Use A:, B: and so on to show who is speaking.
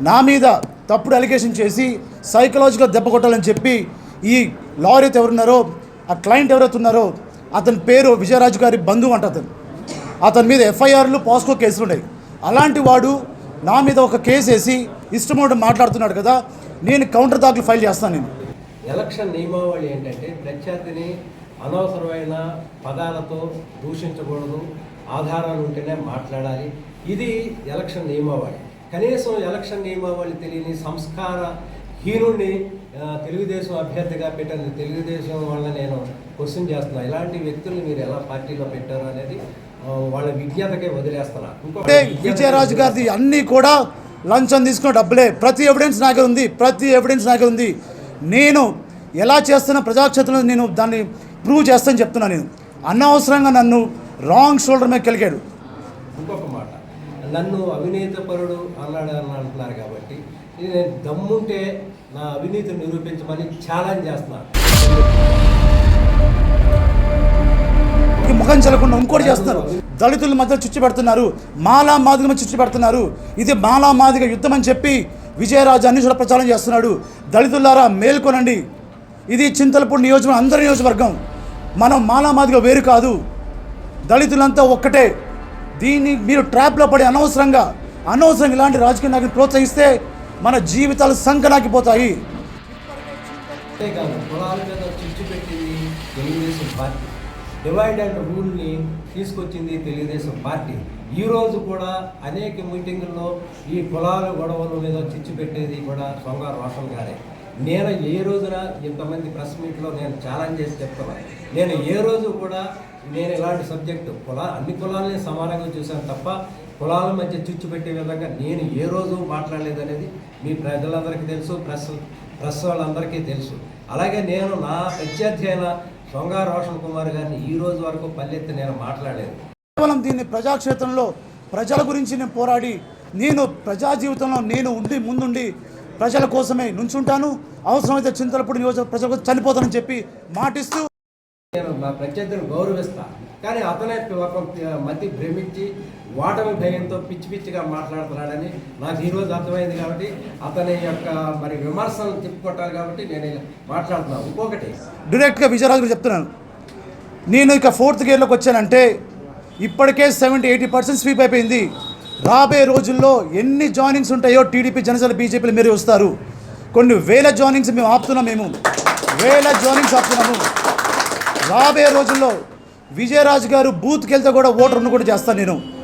A: నా మీద తప్పుడు అలిగేషన్ చేసి సైకలాజికల్ దెబ్బ కొట్టాలని చెప్పి ఈ లాయర్ ఎవరున్నారో ఆ క్లయింట్ ఎవరైతే ఉన్నారో అతని పేరు విజయరాజు గారి బంధువు అంట అతను. అతని మీద ఎఫ్ఐఆర్లు పాస్కో కేసులు ఉన్నాయి. అలాంటి వాడు నా మీద ఒక కేసు వేసి ఇష్టం మాట్లాడుతున్నాడు కదా నేను కౌంటర్ దాఖలు ఫైల్ చేస్తాను నేను.
B: ఎలక్షన్ నియమావళి ఏంటంటే ప్రత్యర్థిని అనవసరమైన పదాలతో దూషించకూడదు ఆధారాలు ఉంటేనే మాట్లాడాలి. ఇది ఎలక్షన్ నియమావళి. కనీసం ఎలక్షన్ నియమావళి తెలియని సంస్కార హీనుడిని తెలుగుదేశం అభ్యర్థిగా పెట్టిన తెలుగుదేశం వాళ్ళ నేను క్వశ్చన్ చేస్తున్నా. ఇలాంటి వ్యక్తుల్ని మీరు ఎలా పార్టీలో పెట్టారు అనేది వాళ్ళ విజ్ఞతకే వదిలేస్తున్నా. ఇంకొక
A: అంటే
B: విజ్ఞత-
A: విజయరాజు గారిది అన్నీ కూడా లంచం తీసుకున్న డబ్బులే. ప్రతి ఎవిడెన్స్ నాకే ఉంది ప్రతి ఎవిడెన్స్ నాకే ఉంది. నేను ఎలా చేస్తున్న ప్రజాక్షేత్రంలో నేను దాన్ని ప్రూవ్ చేస్తానని చెప్తున్నాను నేను. అనవసరంగా నన్ను రాంగ్ షోల్డర్ మీద కలిగాడు
B: ఇంకొక మాట. నన్ను అవినీతి పరుడు అన్నాడు అని అంటున్నారు కాబట్టి నేను దమ్ముంటే నా అవినీతిని నిరూపించమని ఛాలెంజ్ చేస్తున్నాను
A: ముఖం చెల్లకుండా ఇంకోటి చేస్తున్నారు. దళితుల మధ్య చుచ్చు పెడుతున్నారు. మాలా మాదిగ మధ్య చుచ్చు పెడుతున్నారు. ఇది మాలా మాదిగ యుద్ధం అని చెప్పి విజయరాజు అన్ని చోట్ల ప్రచారం చేస్తున్నాడు. దళితులారా మేల్కొనండి. ఇది చింతలపూడి నియోజకవర్గం అందరి నియోజకవర్గం. మనం మాలా మాదిగ వేరు కాదు. దళితులంతా ఒక్కటే. దీన్ని మీరు ట్రాప్లో పడి అనవసరంగా అనవసరంగా ఇలాంటి రాజకీయ నాయకులు ప్రోత్సహిస్తే మన జీవితాలు సంకనాకిపోతాయి.
B: అంతేకాదు మీద చిచ్చు పెట్టింది తెలుగుదేశం పార్టీ. డివైడ్ అండ్ రూల్ని తీసుకొచ్చింది తెలుగుదేశం పార్టీ. ఈరోజు కూడా అనేక మీటింగుల్లో ఈ కులాల గొడవల మీద చిచ్చు పెట్టేది కూడా సొంగారు రోషన్ గారే. నేను ఏ రోజున ఇంతమంది ప్రెస్ మీట్లో నేను ఛాలెంజ్ చేసి చెప్తున్నాను నేను ఏ రోజు కూడా నేను ఇలాంటి సబ్జెక్టు కులా అన్ని కులాలని సమానంగా చూశాను తప్ప కులాల మధ్య చిచ్చు పెట్టే విధంగా నేను ఏ రోజు మాట్లాడలేదనేది మీ ప్రజలందరికీ తెలుసు ప్రెస్ ప్రెస్ వాళ్ళందరికీ తెలుసు. అలాగే నేను నా ప్రత్యర్థి అయిన సొంగ రోషన్ కుమార్ గారిని ఈ రోజు వరకు పల్లెత్తి నేను మాట్లాడలేదు.
A: కేవలం దీన్ని ప్రజాక్షేత్రంలో ప్రజల గురించి నేను పోరాడి నేను ప్రజా జీవితంలో నేను ఉండి ముందుండి ప్రజల కోసమే నుంచుంటాను. అవసరమైతే చింతలపూడి నియోజక ప్రజల కోసం చనిపోతానని చెప్పి మాటిస్తూ
B: నేను నా ప్రత్యర్థిని గౌరవిస్తా. కానీ అతనే ఒక మతి భ్రమించి ఓటమి భయంతో పిచ్చి పిచ్చిగా మాట్లాడుతున్నాడని నాకు ఈరోజు అర్థమైంది కాబట్టి అతని యొక్క మరి విమర్శలు తిప్పుకొట్టాలి కాబట్టి నేను మాట్లాడుతున్నాను ఇంకొకటి.
A: డైరెక్ట్గా విజయరాజు గారు చెప్తున్నాను. నేను ఇక ఫోర్త్ గేర్లోకి వచ్చానంటే ఇప్పటికే సెవెంటీ ఎయిటీ పర్సెంట్ స్వీప్ అయిపోయింది. రాబోయే రోజుల్లో ఎన్ని జాయినింగ్స్ ఉంటాయో టీడీపీ జనసేన బీజేపీలు మీరు వస్తారు. కొన్ని వేల జాయినింగ్స్ మేము ఆపుతున్నాం మేము. వేల జాయినింగ్స్ ఆపుతున్నాము. రాబోయే రోజుల్లో విజయరాజు గారు బూత్కి వెళ్తే కూడా ఓటర్ను కూడా చేస్తాను నేను.